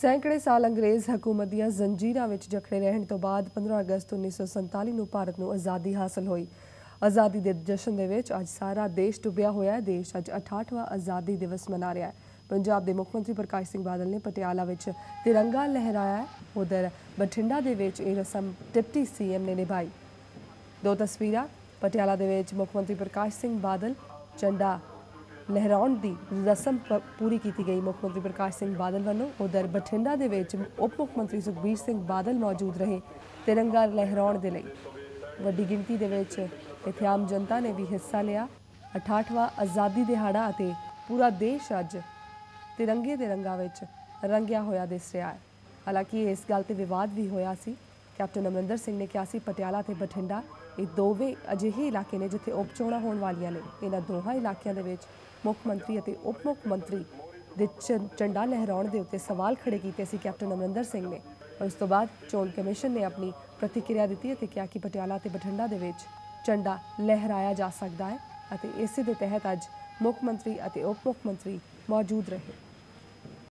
ਸੈਂਕੜੇ ਸਾਲ ਅੰਗਰੇਜ਼ ਹਕੂਮਤ ਦੀਆਂ ਜ਼ੰਜੀਰਾਂ ਵਿੱਚ ਜਕੜੇ ਰਹਿਣ ਤੋਂ ਬਾਅਦ 15 ਅਗਸਤ 1947 ਨੂੰ ਭਾਰਤ ਨੂੰ ਆਜ਼ਾਦੀ ਹਾਸਲ ਹੋਈ। ਆਜ਼ਾਦੀ ਦੇ ਜਸ਼ਨ ਦੇ ਵਿੱਚ ਅੱਜ ਸਾਰਾ ਦੇਸ਼ ਡੁੱਬਿਆ ਹੋਇਆ ਹੈ। ਦੇਸ਼ ਅੱਜ 68ਵਾਂ ਆਜ਼ਾਦੀ ਦਿਵਸ ਮਨਾ ਰਿਹਾ ਹੈ। ਪੰਜਾਬ ਦੇ ਮੁੱਖ ਮੰਤਰੀ ਪ੍ਰਕਾਸ਼ ਸਿੰਘ ਬਾਦਲ ਨੇ ਪਟਿਆਲਾ ਵਿੱਚ ਤਿਰੰਗਾ ਲਹਿਰਾਇਆ ਹੈ। ਉਧਰ ਬਠਿੰਡਾ ਦੇ ਵਿੱਚ ਇਹ ਰਸਮ ਡਿਪਟੀ ਸੀਐਮ ਨੇ ਨਿਭਾਈ। ਦੋ ਤਸਵੀਰਾਂ, ਪਟਿਆਲਾ ਦੇ ਵਿੱਚ ਮੁੱਖ ਮੰਤਰੀ ਪ੍ਰਕਾਸ਼ ਸਿੰਘ ਬਾਦਲ ਝੰਡਾ ਲਹਿਰਾਉਣ ਦੀ ਰਸਮ ਪ- ਪੂਰੀ ਕੀਤੀ ਗਈ। ਮੁੱਖ ਮੰਤਰੀ ਪ੍ਰਕਾਸ਼ ਸਿੰਘ ਬਾਦਲ ਵੱਲੋਂ ਉਧਰ ਬਠਿੰਡਾ ਦੇ ਵਿੱਚ ਉਪ ਮੁੱਖ ਮੰਤਰੀ ਸੁਖਬੀਰ ਸਿੰਘ ਬਾਦਲ ਮੌਜੂਦ ਰਹੇ ਤਿਰੰਗਾ ਲਹਿਰਾਉਣ ਦੇ ਲਈ। ਵੱਡੀ ਗਿਣਤੀ ਦੇ ਵਿੱਚ ਇੱਥੇ ਆਮ ਜਨਤਾ ਨੇ ਵੀ ਹਿੱਸਾ ਲਿਆ। 68ਵਾਂ ਆਜ਼ਾਦੀ ਦਿਹਾੜਾ ਅਤੇ ਪੂਰਾ ਦੇਸ਼ ਅੱਜ ਤਿਰੰਗੇ ਦੇ ਰੰਗਾਂ ਵਿੱਚ ਰੰਗਿਆ ਹੋਇਆ ਦਿਸ ਰਿਹਾ ਹੈ। ਹਾਲਾਂਕਿ ਇਸ ਗੱਲ ਤੇ ਵਿਵਾਦ ਵੀ ਹੋਇਆ ਸੀ। ਕੈਪਟਨ ਅਮਰਿੰਦਰ ਸਿੰਘ ਨੇ ਕਿਹਾ ਸੀ ਪਟਿਆਲਾ ਤੇ ਬਠਿੰਡਾ ਇਹ ਦੋਵੇਂ ਅਜਿਹੇ ਇਲਾਕੇ ਨੇ ਜਿੱਥੇ ਉਪ ਚੋਣਾਂ ਹੋਣ ਵਾਲੀਆਂ ਨੇ। ਇਹਨਾਂ ਦੋਹਾਂ ਇਲਾਕਿਆਂ ਦੇ ਵਿੱਚ ਮੁੱਖ ਮੰਤਰੀ ਅਤੇ ਉਪ ਮੁੱਖ ਮੰਤਰੀ ਦੇ ਝ- ਝੰਡਾ ਲਹਿਰਾਉਣ ਦੇ ਉੱਤੇ ਸਵਾਲ ਖੜੇ ਕੀਤੇ ਸੀ ਕੈਪਟਨ ਅਮਰਿੰਦਰ ਸਿੰਘ ਨੇ। ਔਰ ਉਸ ਤੋਂ ਬਾਅਦ ਚੋਣ ਕਮਿਸ਼ਨ ਨੇ ਆਪਣੀ ਪ੍ਰਤੀਕਿਰਿਆ ਦਿੱਤੀ ਅਤੇ ਕਿਹਾ ਕਿ ਪਟਿਆਲਾ ਤੇ ਬਠਿੰਡਾ ਦੇ ਵਿੱਚ ਝੰਡਾ ਲਹਿਰਾਇਆ ਜਾ ਸਕਦਾ ਹੈ ਅਤੇ ਇਸੇ ਦੇ ਤਹਿਤ ਅੱਜ ਮੁੱਖ ਮੰਤਰੀ ਅਤੇ ਉਪ ਮੁੱਖ ਮੰਤਰੀ ਮੌਜੂਦ ਰਹੇ।